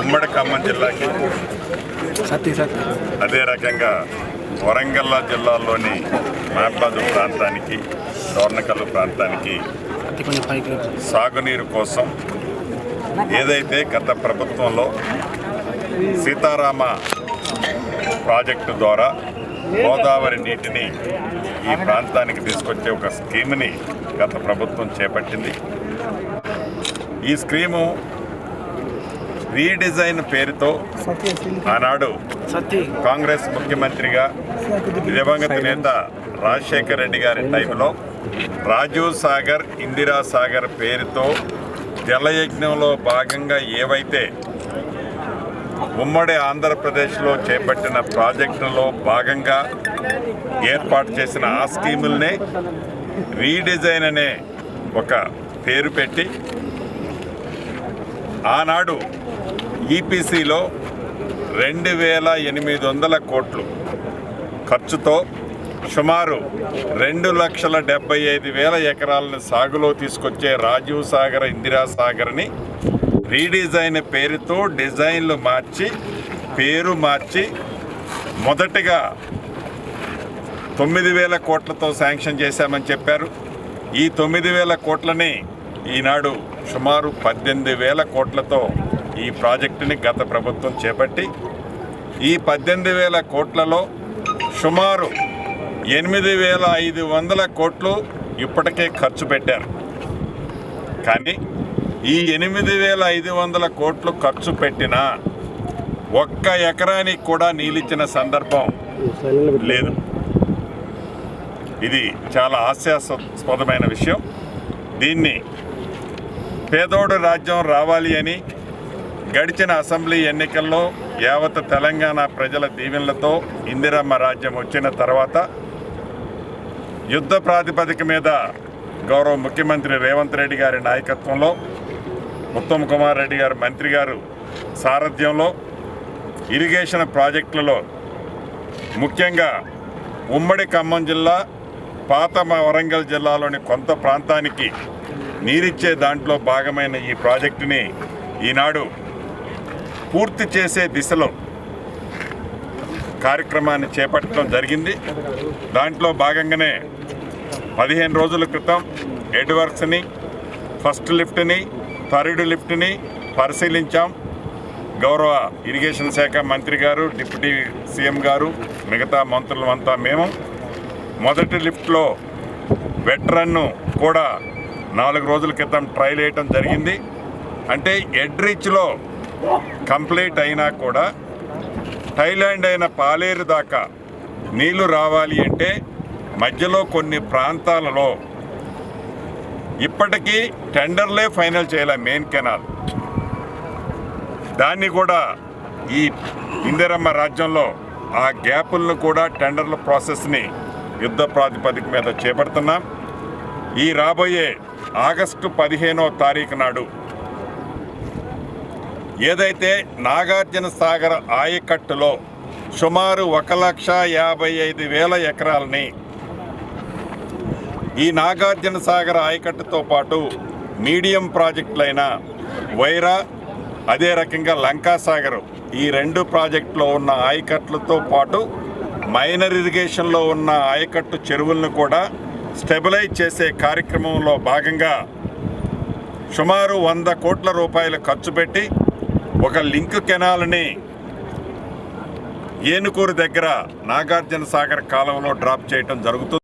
ఉమ్మడి ఖమ్మం జిల్లాకి అదే రకంగా వరంగల్ జిల్లాలోని మాట్లాదు ప్రాంతానికి డోర్నకల్లు ప్రాంతానికి. సాగునీరు కోసం ఏదైతే గత ప్రభుత్వంలో సీతారామ ప్రాజెక్టు ద్వారా గోదావరి నీటిని ఈ ప్రాంతానికి తీసుకొచ్చే ఒక స్కీమ్ని గత ప్రభుత్వం చేపట్టింది ఈ స్కీము రీడిజైన్ పేరుతో ఆనాడు కాంగ్రెస్ ముఖ్యమంత్రిగా దివంగత నేత రాజశేఖర రెడ్డి గారి టైంలో రాజీవ్ సాగర్ ఇందిరా సాగర్ పేరుతో జలయజ్ఞంలో భాగంగా ఏవైతే ఉమ్మడి ఆంధ్రప్రదేశ్లో చేపట్టిన ప్రాజెక్టులో భాగంగా ఏర్పాటు చేసిన ఆ స్కీముల్నే రీడిజైన్ అనే ఒక పేరు పెట్టి ఆనాడు ఈపీసీలో రెండు వేల ఎనిమిది వందల కోట్లు ఖర్చుతో సుమారు రెండు లక్షల డెబ్బై ఐదు వేల ఎకరాలను సాగులో తీసుకొచ్చే రాజీవ్ సాగర్ ఇందిరా సాగర్ని రీడిజైన్ పేరుతో డిజైన్లు మార్చి పేరు మార్చి మొదటగా తొమ్మిది వేల కోట్లతో శాంక్షన్ చేశామని చెప్పారు. ఈ తొమ్మిది వేల కోట్లని ఈనాడు సుమారు పద్దెనిమిది వేల కోట్లతో ఈ ప్రాజెక్టుని గత ప్రభుత్వం చేపట్టి ఈ పద్దెనిమిది వేల కోట్లలో సుమారు ఎనిమిది వేల ఐదు వందల కోట్లు ఇప్పటికే ఖర్చు పెట్టారు. కానీ ఈ ఎనిమిది వేల ఐదు వందల కోట్లు ఖర్చు పెట్టిన ఒక్క ఎకరానికి కూడా నీళ్ళిచ్చిన సందర్భం లేదు. ఇది చాలా హాస్యాస్పదమైన విషయం. దీన్ని పేదోడు రాజ్యం రావాలి అని గడిచిన అసెంబ్లీ ఎన్నికల్లో యావత్ తెలంగాణ ప్రజల దీవెనలతో ఇందిరమ్మ రాజ్యం వచ్చిన తర్వాత యుద్ధ ప్రాతిపదిక మీద గౌరవ ముఖ్యమంత్రి రేవంత్ రెడ్డి గారి నాయకత్వంలో ఉత్తమ్ కుమార్ రెడ్డి గారు మంత్రి గారు సారథ్యంలో ఇరిగేషన్ ప్రాజెక్టులలో ముఖ్యంగా ఉమ్మడి ఖమ్మం జిల్లా పాత వరంగల్ జిల్లాలోని కొంత ప్రాంతానికి నీరిచ్చే దాంట్లో భాగమైన ఈ ప్రాజెక్టుని ఈనాడు పూర్తి చేసే దిశలో కార్యక్రమాన్ని చేపట్టడం జరిగింది. దాంట్లో భాగంగానే పదిహేను రోజుల క్రితం ఎడ్వర్క్స్ని ఫస్ట్ లిఫ్ట్ని థర్డ్ లిఫ్ట్ని పరిశీలించాం. గౌరవ ఇరిగేషన్ శాఖ మంత్రి గారు డిప్యూటీ సీఎం గారు మిగతా మంత్రులమంతా మేము. మొదటి లిఫ్ట్లో వెటరన్ను కూడా నాలుగు రోజుల క్రితం ట్రయల్ వేయటం జరిగింది. అంటే ఎడ్రిచ్లో కంప్లీట్ అయినా కూడా థైలాండ్ అయిన పాలేరు దాకా నీళ్ళు రావాలి అంటే మధ్యలో కొన్ని ప్రాంతాలలో ఇప్పటికీ టెండర్లే ఫైనల్ చేయాలి మెయిన్ కెనాల్. దాన్ని కూడా ఈ ఇందిరమ్మ రాజ్యంలో ఆ గ్యాపులను కూడా టెండర్ల ప్రాసెస్ని యుద్ధ ప్రాతిపదిక మీద చేపడుతున్నాం. ఈ రాబోయే ఆగస్టు పదిహేనో తారీఖు నాడు ఏదైతే నాగార్జున సాగర్ ఆయకట్టులో సుమారు ఒక లక్ష యాభై ఐదు వేల ఎకరాలని ఈ నాగార్జున సాగర్ ఆయకట్టుతో పాటు మీడియం ప్రాజెక్టులైన వైరా అదే రకంగా లంకాసాగర్ ఈ రెండు ప్రాజెక్టులో ఉన్న ఆయకట్లతో పాటు మైనర్ ఇరిగేషన్లో ఉన్న ఆయకట్టు చెరువులను కూడా స్టెబిలైజ్ చేసే కార్యక్రమంలో భాగంగా సుమారు వంద కోట్ల రూపాయలు ఖర్చు పెట్టి ఒక లింక్ కెనాల్ని ఏనుకూరు దగ్గర నాగార్జున సాగర్ కాలంలో డ్రాప్ చేయటం జరుగుతుంది.